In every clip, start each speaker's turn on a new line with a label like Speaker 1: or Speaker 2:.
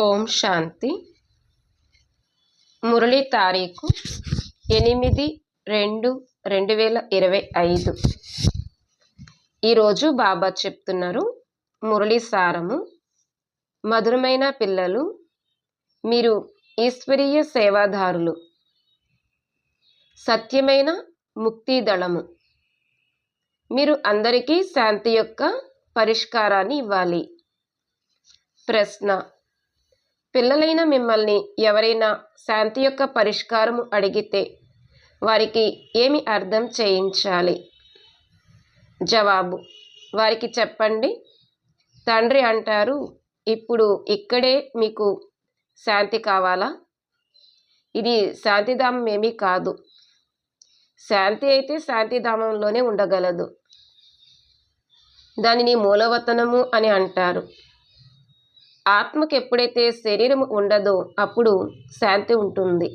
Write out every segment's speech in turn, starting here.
Speaker 1: ఓం శాంతి. మురళి తారీఖు ఎనిమిది రెండు రెండు వేల ఇరవై ఐదు. ఈరోజు బాబా చెప్తున్నారు మురళి సారము మధురమైన పిల్లలు మీరు ఈశ్వరీయ సేవాదారులు సత్యమైన ముక్తిదళము. మీరు అందరికీ శాంతి యొక్క పరిష్కారాన్ని ఇవ్వాలి. ప్రశ్న పిల్లలైన మిమ్మల్ని ఎవరైనా శాంతి యొక్క పరిష్కారము అడిగితే వారికి ఏమి అర్థం చేయించాలి? జవాబు వారికి చెప్పండి. తండ్రి అంటారు ఇప్పుడు ఇక్కడే మీకు శాంతి కావాలా? ఇది శాంతిధామం ఏమీ కాదు. శాంతి అయితే శాంతిధామంలోనే ఉండగలదు. దానిని మూలవతనము అని అంటారు. ఆత్మకు ఎప్పుడైతే శరీరం ఉండదో అప్పుడు శాంతి ఉంటుంది.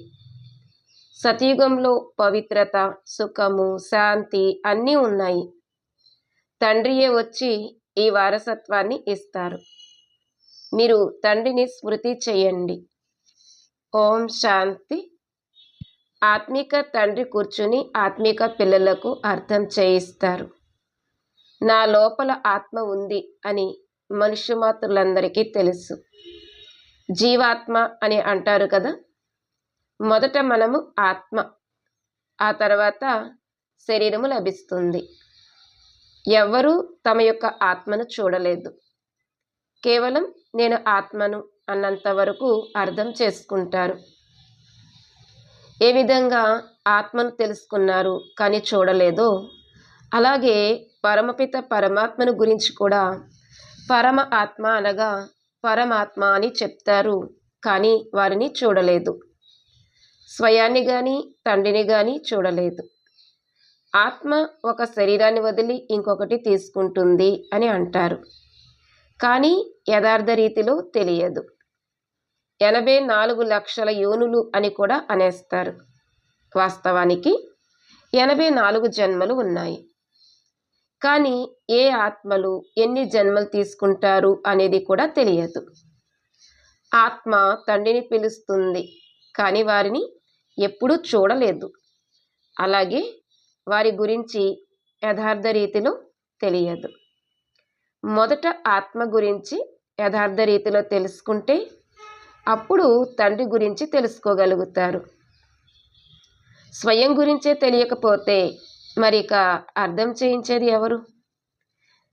Speaker 1: సతయుగంలో పవిత్రత సుఖము శాంతి అన్నీ ఉన్నాయి. తండ్రియే వచ్చి ఈ వారసత్వాన్ని ఇస్తారు. మీరు తండ్రిని స్మృతి చేయండి. ఓం శాంతి. ఆత్మిక తండ్రి కూర్చుని ఆత్మిక పిల్లలకు అర్థం చేయిస్తారు. నా లోపల ఆత్మ ఉంది అని మనుష్యమాతృలందరికీ తెలుసు. జీవాత్మ అని అంటారు కదా? మొదట మనము ఆత్మ ఆ తర్వాత శరీరము లభిస్తుంది. ఎవ్వరూ తమ యొక్క ఆత్మను చూడలేదు. కేవలం నేను ఆత్మను అన్నంత వరకు అర్థం చేసుకుంటారు. ఏ విధంగా ఆత్మను తెలుసుకున్నారు కానీ చూడలేదో అలాగే పరమపిత పరమాత్మను గురించి కూడా పరమ ఆత్మ అనగా పరమాత్మ అని చెప్తారు కానీ వారిని చూడలేదు. స్వయాన్ని కానీ తండ్రిని కానీ చూడలేదు. ఆత్మ ఒక శరీరాన్ని వదిలి ఇంకొకటి తీసుకుంటుంది అని అంటారు. కానీ యథార్థ రీతిలో తెలియదు. ఎనభై నాలుగు లక్షల యోనులు అని కూడా అనేస్తారు. వాస్తవానికి ఎనభై నాలుగు జన్మలు ఉన్నాయి. కానీ ఏ ఆత్మలు ఎన్ని జన్మలు తీసుకుంటారు అనేది కూడా తెలియదు. ఆత్మ తండ్రిని పిలుస్తుంది కానీ వారిని ఎప్పుడూ చూడలేదు. అలాగే వారి గురించి యథార్థ రీతిలో తెలియదు. మొదట ఆత్మ గురించి యథార్థ రీతిలో తెలుసుకుంటే అప్పుడు తండ్రి గురించి తెలుసుకోగలుగుతారు. స్వయం గురించే తెలియకపోతే మరి ఇక అర్థం చేయించేది ఎవరు?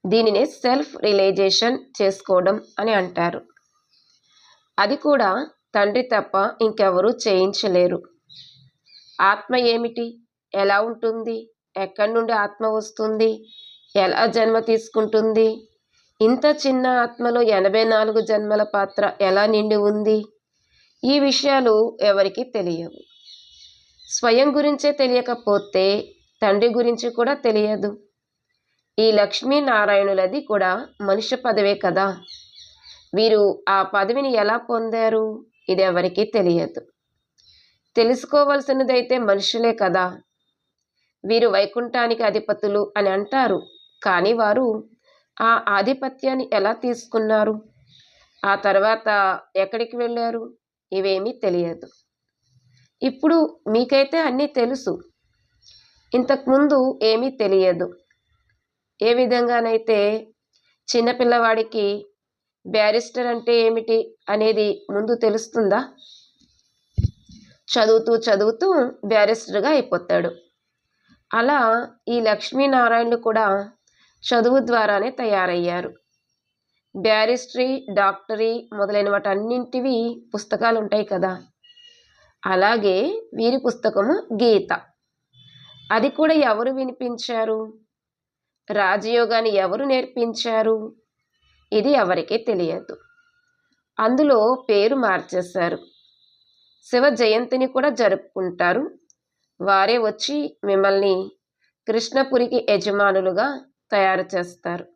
Speaker 1: దీనినే సెల్ఫ్ రియలైజేషన్ చేసుకోవడం అని అంటారు. అది కూడా తండ్రి తప్ప ఇంకెవరూ చేయించలేరు. ఆత్మ ఏమిటి? ఎలా ఉంటుంది? ఎక్కడి నుండి ఆత్మ వస్తుంది? ఎలా జన్మ తీసుకుంటుంది? ఇంత చిన్న ఆత్మలో ఎనభై నాలుగు జన్మల పాత్ర ఎలా నిండి ఉంది? ఈ విషయాలు ఎవరికి తెలియవు. స్వయం గురించే తెలియకపోతే తండ్రి గురించి కూడా తెలియదు. ఈ లక్ష్మీనారాయణులది కూడా మనుష్య పదవే కదా. వీరు ఆ పదవిని ఎలా పొందారు? ఇది ఎవరికీ తెలియదు. తెలుసుకోవలసినదైతే మనుషులే కదా. వీరు వైకుంఠానికి అధిపతులు అని అంటారు. కానీ వారు ఆ ఆధిపత్యాన్ని ఎలా తీసుకున్నారు? ఆ తర్వాత ఎక్కడికి వెళ్ళారు? ఇవేమీ తెలియదు. ఇప్పుడు మీకైతే అన్నీ తెలుసు. ఇంతకుముందు ఏమీ తెలియదు. ఏ విధంగానైతే చిన్నపిల్లవాడికి బ్యారిస్టర్ అంటే ఏమిటి అనేది ముందు తెలుస్తుందా? చదువుతూ చదువుతూ బ్యారిస్టర్గా అయిపోతాడు. అలా ఈ లక్ష్మీనారాయణలు కూడా చదువు ద్వారానే తయారయ్యారు. బ్యారిస్టరీ డాక్టరీ మొదలైన వాటన్నింటివి పుస్తకాలు ఉంటాయి కదా. అలాగే వీరి పుస్తకము గీత. అది కూడా ఎవరు వినిపించారు? రాజయోగాన్ని ఎవరు నేర్పించారు? ఇది ఎవరికీ తెలియదు. అందులో పేరు మార్చేశారు. శివ జయంతిని కూడా జరుపుకుంటారు. వారే వచ్చి మిమ్మల్ని కృష్ణపురికి యజమానులుగా తయారు చేస్తారు.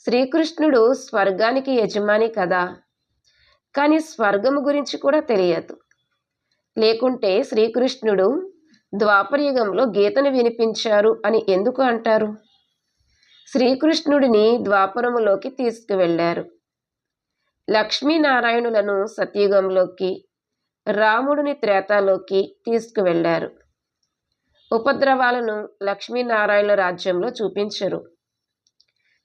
Speaker 1: శ్రీకృష్ణుడు స్వర్గానికి యజమాని కదా. కానీ స్వర్గము గురించి కూడా తెలియదు. లేకుంటే శ్రీకృష్ణుడు ద్వాపరయుగంలో గీతను వినిపించారు అని ఎందుకు అంటారు? శ్రీకృష్ణుడిని ద్వాపరములోకి తీసుకువెళ్ళారు. లక్ష్మీనారాయణులను సతయుగంలోకి రాముడిని త్రేతాలోకి తీసుకువెళ్ళారు. ఉపద్రవాలను లక్ష్మీనారాయణుల రాజ్యంలో చూపించరు.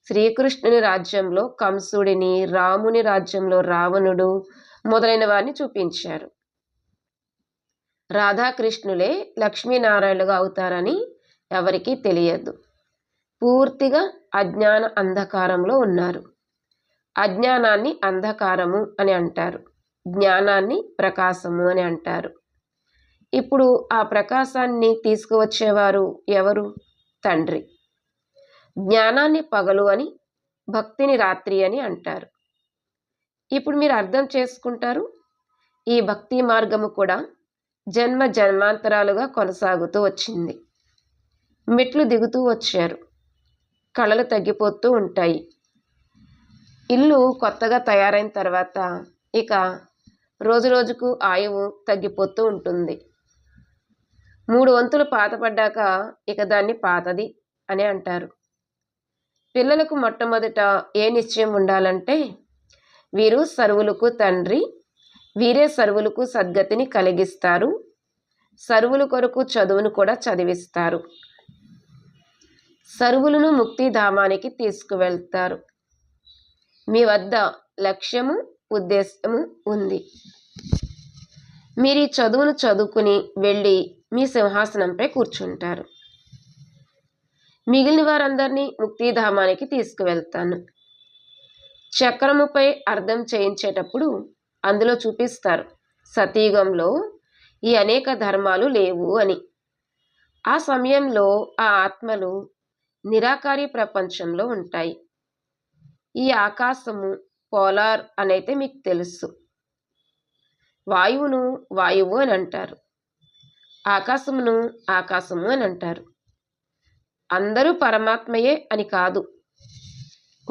Speaker 1: శ్రీకృష్ణుని రాజ్యంలో కంసుడిని రాముని రాజ్యంలో రావణుడు మొదలైన వారిని చూపించారు. రాధాకృష్ణులే లక్ష్మీనారాయణులుగా అవుతారని ఎవరికీ తెలియదు. పూర్తిగా అజ్ఞాన అంధకారంలో ఉన్నారు. అజ్ఞానాన్ని అంధకారము అని అంటారు. జ్ఞానాన్ని ప్రకాశము అని అంటారు. ఇప్పుడు ఆ ప్రకాశాన్ని తీసుకువచ్చేవారు ఎవరు? తండ్రి. జ్ఞానాన్ని పగలు అని భక్తిని రాత్రి అని అంటారు. ఇప్పుడు మీరు అర్థం చేసుకుంటారు. ఈ భక్తి మార్గము కూడా జన్మ జన్మాంతరాలుగా కొనసాగుతూ వచ్చింది. మెట్లు దిగుతూ వచ్చారు. కళలు తగ్గిపోతూ ఉంటాయి. ఇల్లు కొత్తగా తయారైన తర్వాత ఇక రోజు రోజుకు ఆయువు తగ్గిపోతూ ఉంటుంది. మూడు వంతులు పాతపడ్డాక ఇక దాన్ని పాతది అని అంటారు. పిల్లలకు మొట్టమొదట ఏ నిశ్చయం ఉండాలంటే వీరు సరువులకు తండ్రి వీరే సర్వులకు సద్గతిని కలిగిస్తారు. సర్వుల కొరకు చదువును కూడా చదివిస్తారు. సర్వులను ముక్తిధామానికి తీసుకువెళ్తారు. మీ వద్ద లక్ష్యము ఉద్దేశము ఉంది. మీరు ఈ చదువును చదువుకుని వెళ్ళి మీ సింహాసనంపై కూర్చుంటారు. మిగిలిన వారందరినీ ముక్తిధామానికి తీసుకువెళ్తాను. చక్రముపై అర్థం చేయించేటప్పుడు అందులో చూపిస్తారు. సతీయుగంలో ఈ అనేక ధర్మాలు లేవు అని. ఆ సమయంలో ఆ ఆత్మలు నిరాకారి ప్రపంచంలో ఉంటాయి. ఈ ఆకాశము పోలార్ అనైతే మీకు తెలుసు. వాయువును వాయువు అని అంటారు. ఆకాశమును ఆకాశము అని అంటారు. అందరూ పరమాత్మయే అని కాదు.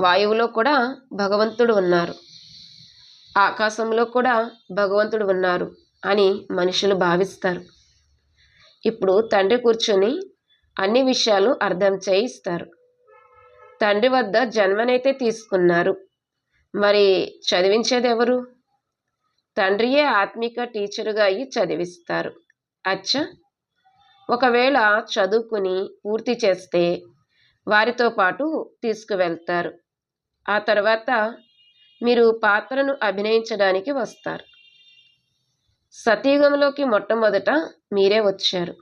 Speaker 1: వాయువులో కూడా భగవంతుడు ఉన్నారు. ఆకాశంలో కూడా భగవంతుడు ఉన్నారు అని మనుషులు భావిస్తారు. ఇప్పుడు తండ్రి కూర్చొని అన్ని విషయాలు అర్థం చేయిస్తారు. తండ్రి వద్ద జన్మనైతే తీసుకున్నారు. మరి చదివించేది ఎవరు తండ్రియే ఆత్మిక టీచరుగా అయ్యి చదివిస్తారు. అచ్చా! ఒకవేళ చదువుకుని పూర్తి చేస్తే వారితో పాటు తీసుకువెళ్తారు. ఆ తర్వాత మీరు పాత్రను అభినయించడానికి వస్తారు. సతీయుగంలోకి మొట్టమొదట మీరే వచ్చారు.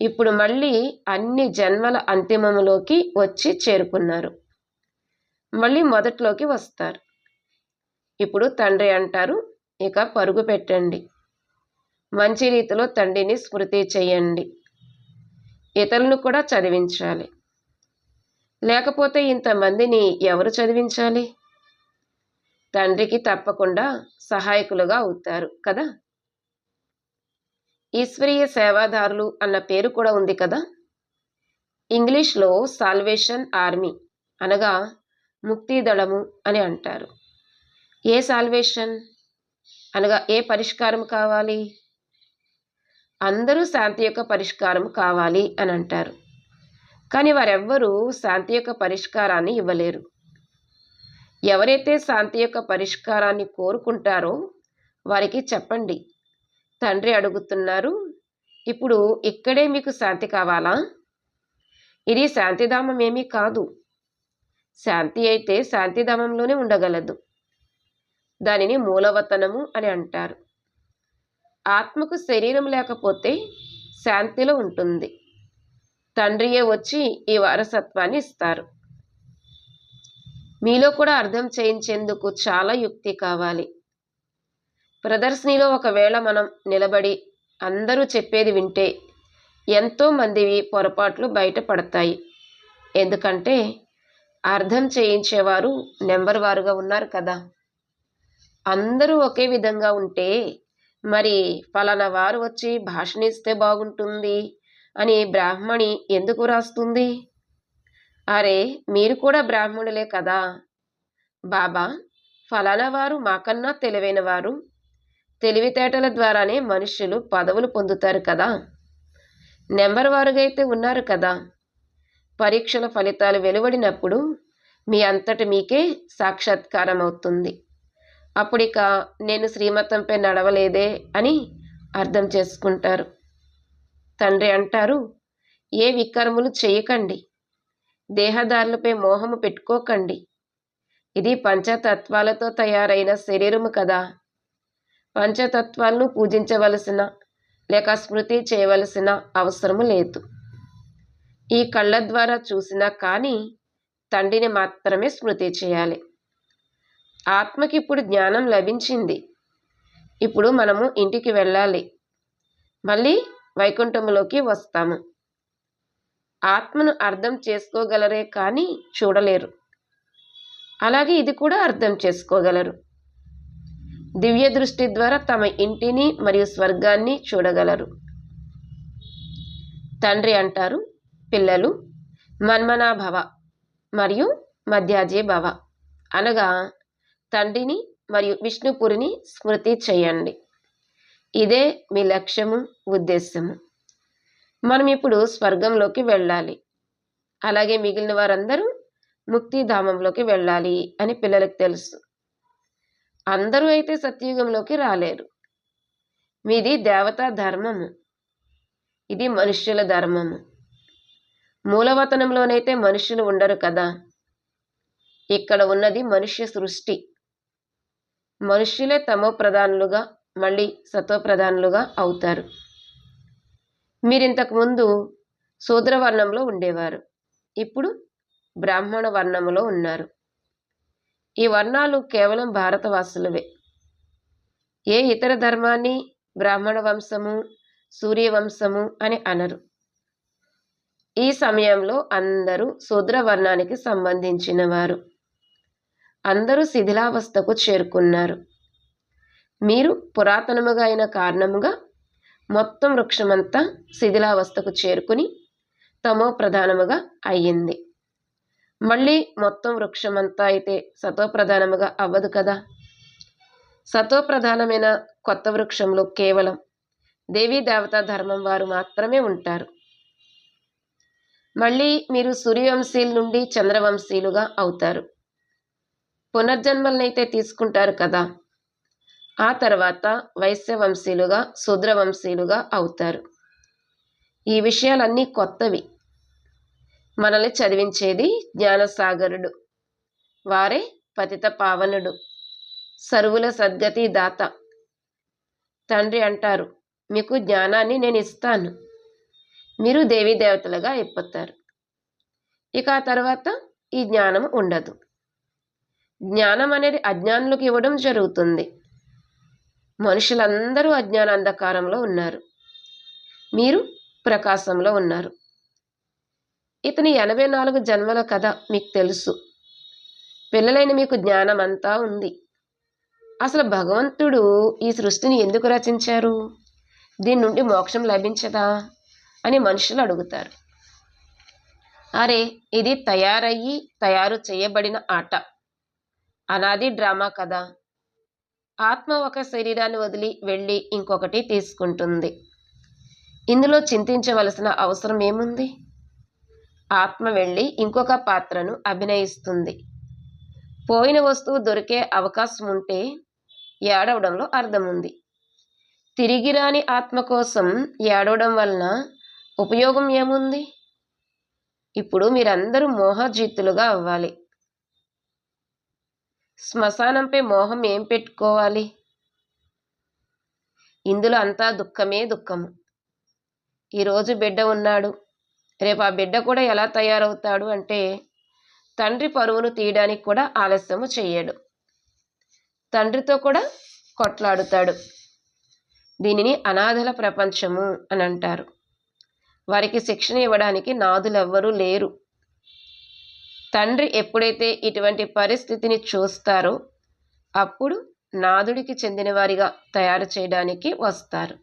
Speaker 1: ఇప్పుడు మళ్ళీ అన్ని జన్మల అంతిమములోకి వచ్చి చేరుకున్నారు. మళ్ళీ మొదట్లోకి వస్తారు. ఇప్పుడు తండ్రి అంటారు ఇక పరుగు పెట్టండి. మంచి రీతిలో తండ్రిని స్మృతి చేయండి. ఇతరులను కూడా చదివించాలి. లేకపోతే ఇంతమందిని ఎవరు చదివించాలి? తండ్రికి తప్పకుండా సహాయకులుగా అవుతారు కదా? ఈశ్వరీయ సేవాదారులు అన్న పేరు కూడా ఉంది కదా? ఇంగ్లీష్లో సాల్వేషన్ ఆర్మీ అనగా ముక్తి దళము అని అంటారు. ఏ సాల్వేషన్? అనగా ఏ పరిష్కారం కావాలి? అందరూ శాంతి యొక్క పరిష్కారం కావాలి అని అంటారు. కానీ వారెవ్వరూ శాంతి యొక్క పరిష్కారాన్ని ఇవ్వలేరు. ఎవరైతే శాంతి యొక్క పరిష్కారాన్ని కోరుకుంటారో వారికి చెప్పండి. తండ్రి అడుగుతున్నారు ఇప్పుడు ఇక్కడే మీకు శాంతి కావాలా? ఇది శాంతిధామం ఏమీ కాదు. శాంతి అయితే శాంతిధామంలోనే ఉండగలదు. దానిని మూలవతనము అని అంటారు. ఆత్మకు శరీరం లేకపోతే శాంతిలో ఉంటుంది. తండ్రియే వచ్చి ఈ వారసత్వాన్ని ఇస్తారు. మీలో కూడా అర్థం చేయించేందుకు చాలా యుక్తి కావాలి. ప్రదర్శనలో ఒకవేళ మనం నిలబడి అందరూ చెప్పేది వింటే ఎంతోమందివి పొరపాట్లు బయటపడతాయి ఎందుకంటే అర్థం చేయించేవారు నెంబర్ వారుగా ఉన్నారు కదా. అందరూ ఒకే విధంగా ఉంటే మరి ఫలానా వారు వచ్చి భాషనిస్తే బాగుంటుంది అని బ్రాహ్మణి ఎందుకు రాస్తుంది? అరే మీరు కూడా బ్రాహ్మణులే కదా? బాబా ఫలానా వారు మాకన్నా తెలివైన వారు. తెలివితేటల ద్వారానే మనుషులు పదవులు పొందుతారు కదా? నెంబర్ వారుగా అయితే ఉన్నారు కదా? పరీక్షల ఫలితాలు వెలువడినప్పుడు మీ అంతటి మీకే సాక్షాత్కారం అవుతుంది అప్పుడిక నేను శ్రీమతంపై నడవలేదే అని అర్థం చేసుకుంటారు. తండ్రి అంటారు ఏ వికర్ములు చేయకండి. దేహదారులపై మోహము పెట్టుకోకండి. ఇది పంచతత్వాలతో తయారైన శరీరము కదా. పంచతత్వాలను పూజించవలసిన లేక స్మృతి చేయవలసిన అవసరము లేదు. ఈ కళ్ళ ద్వారా చూసినా కానీ తండ్రిని మాత్రమే స్మృతి చేయాలి. ఆత్మకి ఇప్పుడు జ్ఞానం లభించింది. ఇప్పుడు మనము ఇంటికి వెళ్ళాలి. మళ్ళీ వైకుంఠంలోకి వస్తాము. ఆత్మను అర్థం చేసుకోగలరే కానీ చూడలేరు. అలాగే ఇది కూడా అర్థం చేసుకోగలరు. దివ్య దృష్టి ద్వారా తమ ఇంటిని మరియు స్వర్గాన్ని చూడగలరు. తండ్రి అంటారు పిల్లలు మన్మనా భవ మరియు మధ్యాజీ భవ అనగా తండ్రిని మరియు విష్ణుపురిని స్మృతి చేయండి. ఇదే మీ లక్ష్యము ఉద్దేశము. మనం ఇప్పుడు స్వర్గంలోకి వెళ్ళాలి. అలాగే మిగిలిన వారందరూ ముక్తిధామంలోకి వెళ్ళాలి అని పిల్లలకు తెలుసు. అందరూ అయితే సత్యుగంలోకి రాలేరు. మీది దేవతా ధర్మము. ఇది మనుష్యుల ధర్మము. మూలవతనంలోనైతే మనుషులు ఉండరు కదా. ఇక్కడ ఉన్నది మనుష్య సృష్టి. మనుష్యులే తమో ప్రధానులుగా మళ్ళీ సత్వప్రధానులుగా అవుతారు. మీరు ఇంతకుముందు శూద్రవర్ణంలో ఉండేవారు. ఇప్పుడు బ్రాహ్మణ వర్ణములో ఉన్నారు. ఈ వర్ణాలు కేవలం భారతవాసులవే. ఏ ఇతర ధర్మాన్ని బ్రాహ్మణ వంశము సూర్యవంశము అని అనరు. ఈ సమయంలో అందరూ శూద్ర వర్ణానికి సంబంధించిన వారు. అందరూ శిథిలావస్థకు చేరుకున్నారు. మీరు పురాతనముగా అయిన కారణముగా మొత్తం వృక్షమంతా శిథిలావస్థకు చేరుకుని తమో ప్రధానముగా అయ్యింది. మళ్ళీ మొత్తం వృక్షమంతా అయితే సతోప్రధానముగా అవ్వదు కదా? సతోప్రధానమైన కొత్త వృక్షంలో కేవలం దేవీ దేవతా ధర్మం వారు మాత్రమే ఉంటారు. మళ్ళీ మీరు సూర్యవంశీల నుండి చంద్రవంశీలుగా అవుతారు. పునర్జన్మలనైతే తీసుకుంటారు కదా? ఆ తర్వాత వైశ్యవంశీయులుగా శూద్రవంశీలుగా అవుతారు. ఈ విషయాలన్నీ కొత్తవి. మనల్ని చదివించేది జ్ఞానసాగరుడు. వారే పతిత పావనుడు. సరువుల సద్గతి దాత. తండ్రి అంటారు మీకు జ్ఞానాన్ని నేను ఇస్తాను. మీరు దేవీ దేవతలుగా అయిపోతారు. ఇక ఆ తర్వాత ఈ జ్ఞానం ఉండదు. జ్ఞానం అనేది అజ్ఞానులకు ఇవ్వడం జరుగుతుంది. మనుషులందరూ అజ్ఞానాంధకారంలో ఉన్నారు. మీరు ప్రకాశంలో ఉన్నారు. ఇతని ఎనభై నాలుగు జన్మల కథ మీకు తెలుసు. పిల్లలైన మీకు జ్ఞానం అంతా ఉంది. అసలు భగవంతుడు ఈ సృష్టిని ఎందుకు రచించారు? దీని నుండి మోక్షం లభించదా? అని మనుషులు అడుగుతారు. అరే ఇది తయారయ్యి తయారు చేయబడిన ఆట. అనాది డ్రామా కదా ఆత్మ ఒక శరీరాన్ని వదిలి వెళ్ళి ఇంకొకటి తీసుకుంటుంది. ఇందులో చింతించవలసిన అవసరం ఏముంది? ఆత్మ వెళ్ళి ఇంకొక పాత్రను అభినయిస్తుంది. పోయిన వస్తువు దొరికే అవకాశం ఉంటే ఏడవడంలో అర్థం ఉంది తిరిగి రాని ఆత్మ కోసం ఏడవడం వలన ఉపయోగం ఏముంది? ఇప్పుడు మీరందరూ మోహజీతులుగా అవ్వాలి. శ్మశానంపై మోహం ఏం పెట్టుకోవాలి? ఇందులో అంతా దుఃఖమే దుఃఖము. ఈరోజు బిడ్డ ఉన్నాడు. రేపు ఆ బిడ్డ కూడా ఎలా తయారవుతాడు అంటే తండ్రి పరువును తీయడానికి కూడా ఆలస్యము చేయడు తండ్రితో కూడా కొట్లాడుతాడు. దీనిని అనాథల ప్రపంచము అని అంటారు. వారికి శిక్షణ ఇవ్వడానికి నాదులెవ్వరూ లేరు. తండ్రి ఎప్పుడైతే ఇటువంటి పరిస్థితిని చూస్తారో అప్పుడు నాదుడికి చెందినవారిగా తయారు చేయడానికి వస్తారు.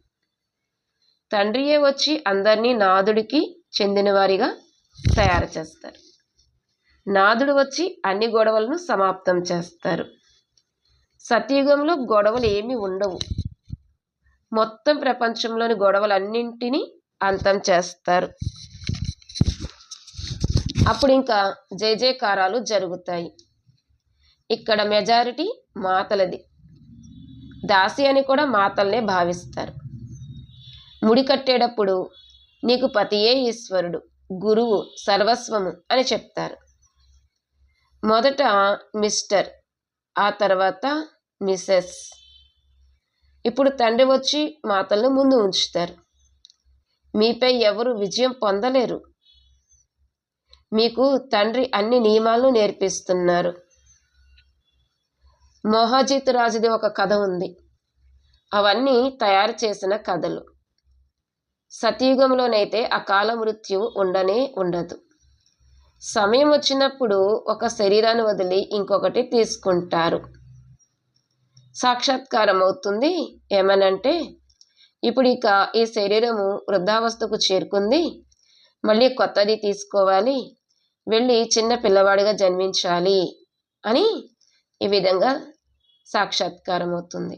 Speaker 1: తండ్రియే వచ్చి అందరినీ నాదుడికి చెందినవారిగా తయారు చేస్తారు. నాదుడు వచ్చి అన్ని గొడవలను సమాప్తం చేస్తారు. సత్యుగంలో గొడవలు ఏమీ ఉండవు. మొత్తం ప్రపంచంలోని గొడవలన్నింటినీ అంతం చేస్తారు. అప్పుడు ఇంకా జయజయకారాలు జరుగుతాయి. ఇక్కడ మెజారిటీ మాతలది. దాసి అని కూడా మాతల్నే భావిస్తారు. ముడి కట్టేటప్పుడు నీకు పతియే ఈశ్వరుడు గురువు సర్వస్వము అని చెప్తారు. మొదట మిస్టర్ ఆ తర్వాత మిసెస్. ఇప్పుడు తండ్రి వచ్చి మాతలను ముందు ఉంచుతారు. మీపై ఎవరు విజయం పొందలేరు. మీకు తండ్రి అన్ని నియమాలను నేర్పిస్తున్నారు. మొహాజిత్ రాజుది ఒక కథ ఉంది. అవన్నీ తయారు చేసిన కథలు. సతయుగంలోనైతే అకాల మృత్యువు ఉండనే ఉండదు. సమయం వచ్చినప్పుడు ఒక శరీరాన్ని వదిలి ఇంకొకటి తీసుకుంటారు. సాక్షాత్కారం అవుతుంది ఏమనంటే ఇప్పుడు ఇక ఈ శరీరము వృద్ధావస్థకు చేరుకుంది మళ్ళీ కొత్తది తీసుకోవాలి వెళ్ళి చిన్న పిల్లవాడిగా జన్మించాలి అని ఈ విధంగా సాక్షాత్కారం అవుతుంది.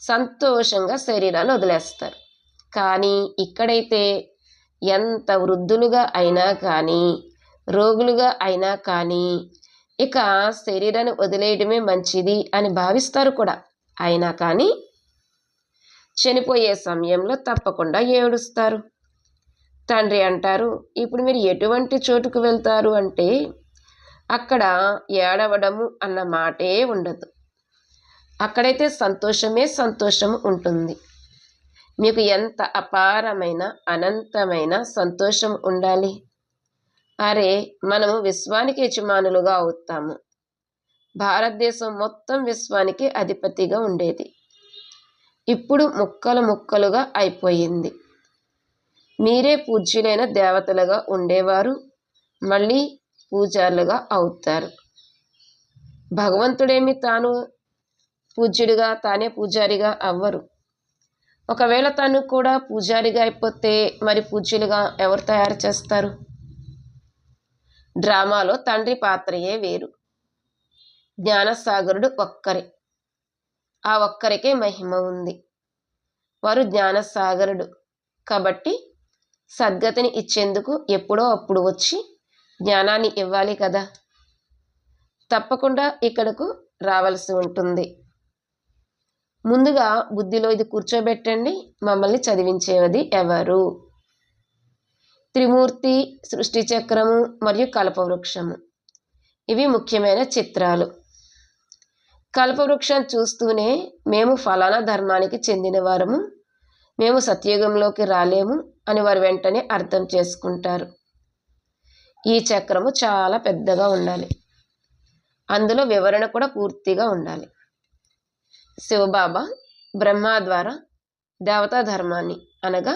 Speaker 1: సంతోషంగా శరీరాన్ని వదిలేస్తారు. కానీ ఇక్కడైతే ఎంత వృద్ధులుగా అయినా కానీ రోగులుగా అయినా కానీ ఇక శరీరాన్ని వదిలేయడమే మంచిది అని భావిస్తారు కూడా. అయినా కానీ చనిపోయే సమయంలో తప్పకుండా ఏడుస్తారు. తండ్రి అంటారు. ఇప్పుడు మీరు ఎటువంటి చోటుకు వెళ్తారు అంటే అక్కడ ఏడవడము అన్న మాటే ఉండదు. అక్కడైతే సంతోషమే సంతోషము ఉంటుంది. మీకు ఎంత అపారమైన అనంతమైన సంతోషం ఉండాలి? అరే మనము విశ్వానికి యజమానులుగా అవుతాము. భారతదేశం మొత్తం విశ్వానికి అధిపతిగా ఉండేది. ఇప్పుడు ముక్కలు ముక్కలుగా అయిపోయింది. మీరే పూజ్యులైన దేవతలుగా ఉండేవారు మళ్ళీ పూజారులుగా అవుతారు. భగవంతుడేమి తాను పూజ్యుడిగా తానే పూజారిగా అవ్వరు. ఒకవేళ తను కూడా పూజారిగా అయిపోతే మరి పూజ్యులుగా ఎవరు తయారు చేస్తారు? డ్రామాలో తండ్రి పాత్రయే వేరు. జ్ఞానసాగరుడు ఒక్కరే. ఆ ఒక్కరికే మహిమ ఉంది. వారు జ్ఞానసాగరుడు. కాబట్టి సద్గతిని ఇచ్చేందుకు ఎప్పుడో అప్పుడు వచ్చి జ్ఞానాన్ని ఇవ్వాలి కదా. తప్పకుండా ఇక్కడకు రావాల్సి ఉంటుంది. ముందుగా బుద్ధిలో ఇది కూర్చోబెట్టండి. మమ్మల్ని చదివించేది ఎవరు? త్రిమూర్తి సృష్టి చక్రము మరియు కల్పవృక్షము. ఇవి ముఖ్యమైన చిత్రాలు. కల్పవృక్షం చూస్తూనే మేము ఫలానా ధర్మానికి చెందిన వారము. మేము సత్యుగంలోకి రాలేము అని వారు వెంటనే అర్థం చేసుకుంటారు. ఈ చక్రము చాలా పెద్దగా ఉండాలి. అందులో వివరణ కూడా పూర్తిగా ఉండాలి. శివబాబా బ్రహ్మ ద్వారా దేవతా ధర్మాన్ని అనగా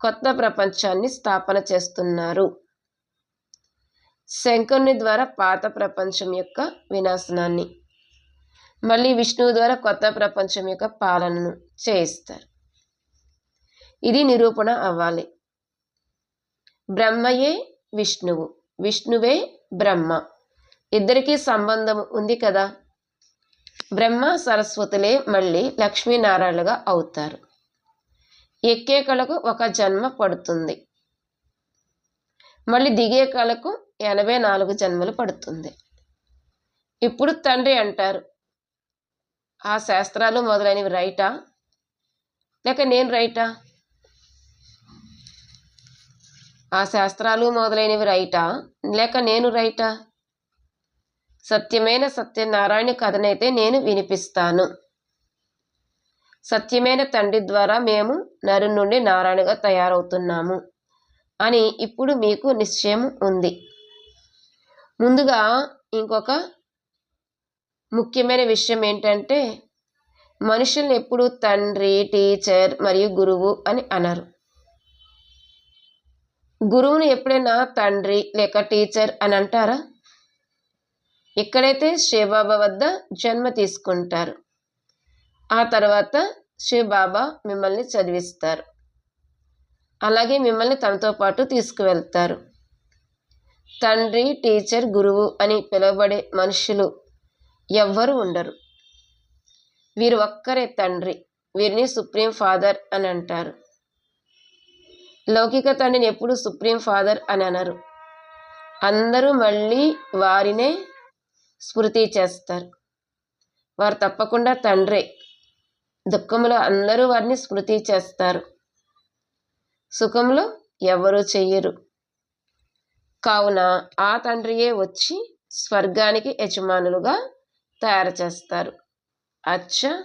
Speaker 1: కొత్త ప్రపంచాన్ని స్థాపన చేస్తున్నారు. శంకరుని ద్వారా పాత ప్రపంచం యొక్క వినాశనాన్ని మళ్ళీ విష్ణువు ద్వారా కొత్త ప్రపంచం యొక్క పాలనను చేయిస్తారు. ఇది నిరూపణ అవ్వాలి. బ్రహ్మయే విష్ణువు విష్ణువే బ్రహ్మ. ఇద్దరికీ సంబంధం ఉంది కదా? బ్రహ్మ సరస్వతులే మళ్ళీ లక్ష్మీనారాయణగా అవుతారు. ఎక్కే కళకు ఒక జన్మ పడుతుంది. మళ్ళీ దిగే కళకు ఎనభై నాలుగు జన్మలు పడుతుంది. ఇప్పుడు తండ్రి అంటారు ఆ శాస్త్రాలు మొదలైనవి రైటా? లేక నేను రైటా? ఆ శాస్త్రాలు మొదలైనవి రైటా? లేక నేను రైటా? సత్యమైన సత్యనారాయణ కథనైతే నేను వినిపిస్తాను. సత్యమైన తండ్రి ద్వారా మేము నరు నుండి నారాయణగా తయారవుతున్నాము అని ఇప్పుడు మీకు నిశ్చయం ఉంది. ముందుగా ఇంకొక ముఖ్యమైన విషయం ఏంటంటే మనుషుల్ని ఎప్పుడు తండ్రి టీచర్ మరియు గురువు అని అనరు. గురువుని ఎప్పుడైనా తండ్రి లేక టీచర్ అని అంటారా? ఇక్కడైతే శివబాబా వద్ద జన్మ తీసుకుంటారు. ఆ తర్వాత శివబాబా మిమ్మల్ని చదివిస్తారు. అలాగే మిమ్మల్ని తనతో పాటు తీసుకువెళ్తారు. తండ్రి టీచర్ గురువు అని పిలువబడే మనుషులు ఎవ్వరు ఉండరు. వీరు ఒక్కరే తండ్రి. వీరిని సుప్రీం ఫాదర్ అని అంటారు. లౌకిక తండ్రిని ఎప్పుడు సుప్రీం ఫాదర్ అని అనరు. అందరూ మళ్ళీ వారినే స్మృతి చేస్తారు. వారు తప్పకుండా తండ్రే. దుఃఖంలో అందరూ వారిని స్మృతి చేస్తారు. సుఖంలో ఎవరు చెయ్యరు. కావున ఆ తండ్రియే వచ్చి స్వర్గానికి యజమానులుగా తయారు చేస్తారు. అచ్చ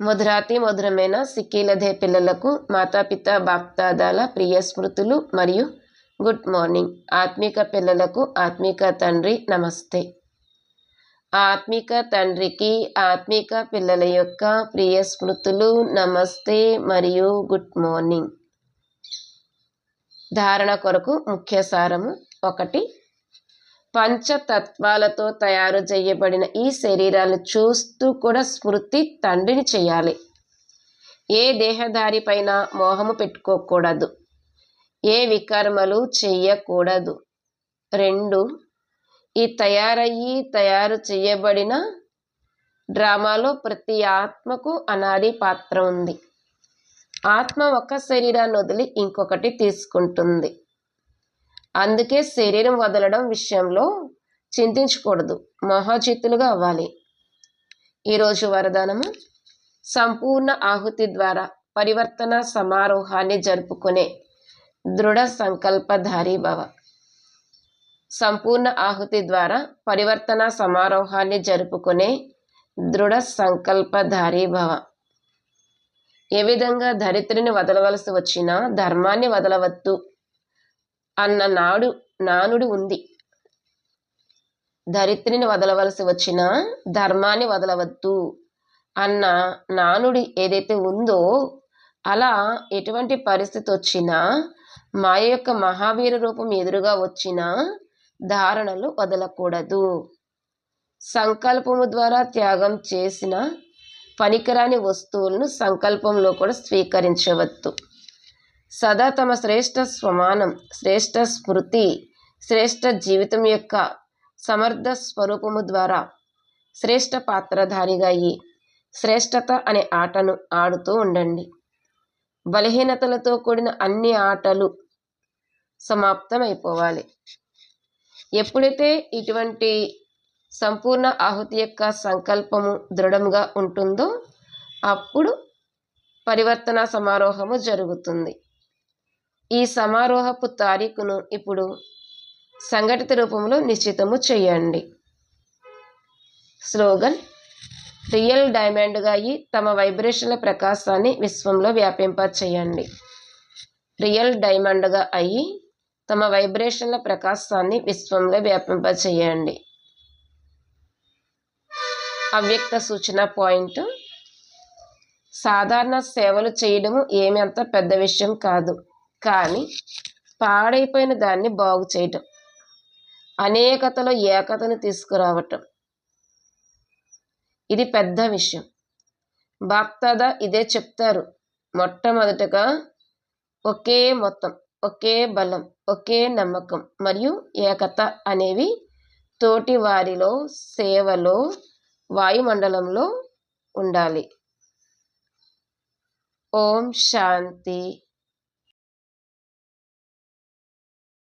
Speaker 1: మధురాతి మధురమైన సిక్కీలదే పిల్లలకు మాతాపిత బాప్తాదాల ప్రియ స్మృతులు మరియు గుడ్ మార్నింగ్. ఆత్మిక పిల్లలకు ఆత్మిక తండ్రి నమస్తే. ఆత్మిక తండ్రికి ఆత్మిక పిల్లల యొక్క ప్రియ స్మృతులు నమస్తే మరియు గుడ్ మార్నింగ్. ధారణ కొరకు ముఖ్య సారము ఒకటి పంచతత్వాలతో తయారు చేయబడిన ఈ శరీరాలు చూస్తూ కూడా స్మృతి తండ్రిని చేయాలి. ఏ దేహదారిపైన మోహము పెట్టుకోకూడదు. ఏ వికర్మలు చెయ్యకూడదు. రెండు ఈ తయారయ్యి తయారు చేయబడిన డ్రామాలో ప్రతి ఆత్మకు అనాది పాత్ర ఉంది. ఆత్మ ఒక శరీరాన్ని వదిలి ఇంకొకటి తీసుకుంటుంది. అందుకే శరీరం వదలడం విషయంలో చింతించకూడదు. మహాచిత్తులుగా అవ్వాలి. ఈరోజు వరదానము సంపూర్ణ ఆహుతి ద్వారా పరివర్తన సమారోహాన్ని జరుపుకునే దృఢ సంకల్పధారి భవ. సంపూర్ణ ఆహుతి ద్వారా పరివర్తన సమారోహాన్ని జరుపుకునే దృఢ సంకల్పధారి భవ. ఏ విధంగా ధరిత్రిని వదలవలసి వచ్చినా ధర్మాన్ని వదలవద్దు. అన్న నాడు నానుడు ఉంది. ధరిత్రిని వదలవలసి వచ్చిన ధర్మాన్ని వదలవద్దు అన్న నానుడి ఏదైతే ఉందో అలా ఎటువంటి పరిస్థితి వచ్చినా మాయ యొక్క మహావీర రూపం ఎదురుగా వచ్చిన ధారణలు వదలకూడదు. సంకల్పము ద్వారా త్యాగం చేసిన పనికిరాని వస్తువులను సంకల్పంలో కూడా స్వీకరించవద్దు. సదా తమ శ్రేష్ట స్వమానం శ్రేష్ట స్మృతి శ్రేష్ట జీవితం యొక్క సమర్థ స్వరూపము ద్వారా శ్రేష్ట పాత్రధారిగా అయ్యి శ్రేష్టత అనే ఆటను ఆడుతూ ఉండండి. బలహీనతలతో కూడిన అన్ని ఆటలు సమాప్తమైపోవాలి. ఎప్పుడైతే ఇటువంటి సంపూర్ణ ఆహుతి యొక్క సంకల్పము దృఢంగా ఉంటుందో అప్పుడు పరివర్తన సమారోహము జరుగుతుంది. ఈ సమారోహపు తారీఖును ఇప్పుడు సంఘటిత రూపంలో నిశ్చితము చేయండి. స్లోగన్ రియల్ డైమండ్గా అయి తమ వైబ్రేషన్ల ప్రకాశాన్ని విశ్వంలో వ్యాపింప చేయండి రియల్ డైమండ్గా అయి తమ వైబ్రేషన్ల ప్రకాశాన్ని విశ్వంలో వ్యాపింప చేయండి అవ్యక్త సూచన పాయింట్ సాధారణ సేవలు చేయడము ఏమి అంత పెద్ద విషయం కాదు. కానీ పాడైపోయిన దాన్ని బాగు చేయటం. అనేకతలో ఏకతను తీసుకురావటం. ఇది పెద్ద విషయం. బాప్తాదా ఇదే చెప్తారు. మొట్టమొదటగా ఒకే మొత్తం ఒకే బలం ఒకే నమ్మకం మరియు ఏకత అనేవి తోటి వారిలో సేవలో వాయుమండలంలో ఉండాలి. ఓం శాంతి.